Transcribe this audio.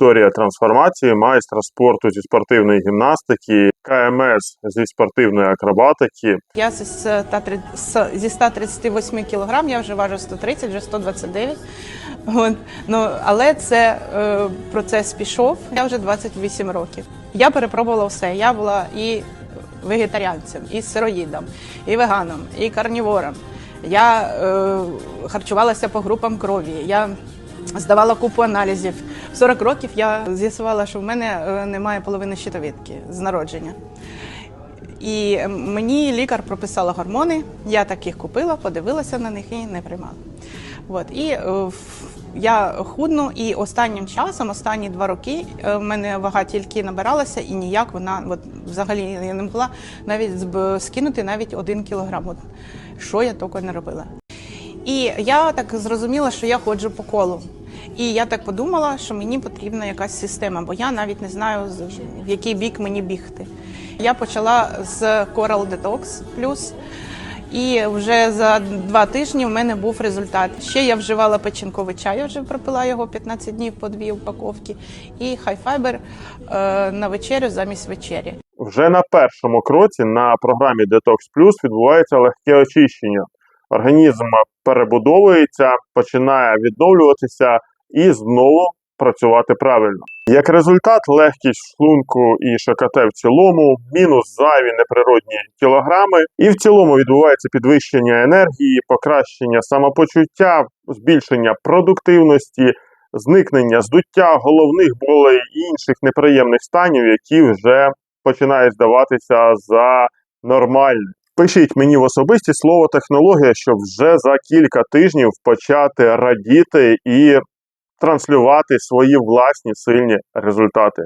історія трансформації майстра спорту зі спортивної гімнастики, КМС зі спортивної акробатики. Я зі 130 з- зі 138 кілограм, я вже важу 130, вже 129. От. Ну, але це е, процес пішов. Я вже 28 років. Я перепробувала все. Я була і вегетаріанцем, і сироїдом, і веганом, і карнівором. Я е, харчувалася по групам крові. Я здавала купу аналізів. В 40 років я з'ясувала, що в мене е, немає половини щитовідки з народження. І мені лікар прописала гормони. Я таких купила, подивилася на них і не приймала. От і е, я худну, і останнім часом, останні два роки, е, в мене вага тільки набиралася, і ніяк вона от, взагалі я не могла навіть скинути навіть один кілограм. От, що я тільки не робила. І я так зрозуміла, що я ходжу по колу. І я так подумала, що мені потрібна якась система, бо я навіть не знаю, в який бік мені бігти. Я почала з Coral Detox Plus, і вже за два тижні в мене був результат. Ще я вживала печінковий чай, я вже пропила його 15 днів по дві упаковки, і хайфайбер е, на вечерю замість вечері. Вже на першому кроці на програмі Detox Plus відбувається легке очищення. Організм перебудовується, починає відновлюватися і знову працювати правильно. Як результат, легкість шлунку і ШКТ в цілому, мінус зайві неприродні кілограми, і в цілому відбувається підвищення енергії, покращення самопочуття, збільшення продуктивності, зникнення здуття головних болей і інших неприємних станів, які вже починає здаватися за нормальне. Пишіть мені в особисті слово технологія, щоб вже за кілька тижнів почати радіти і транслювати свої власні сильні результати.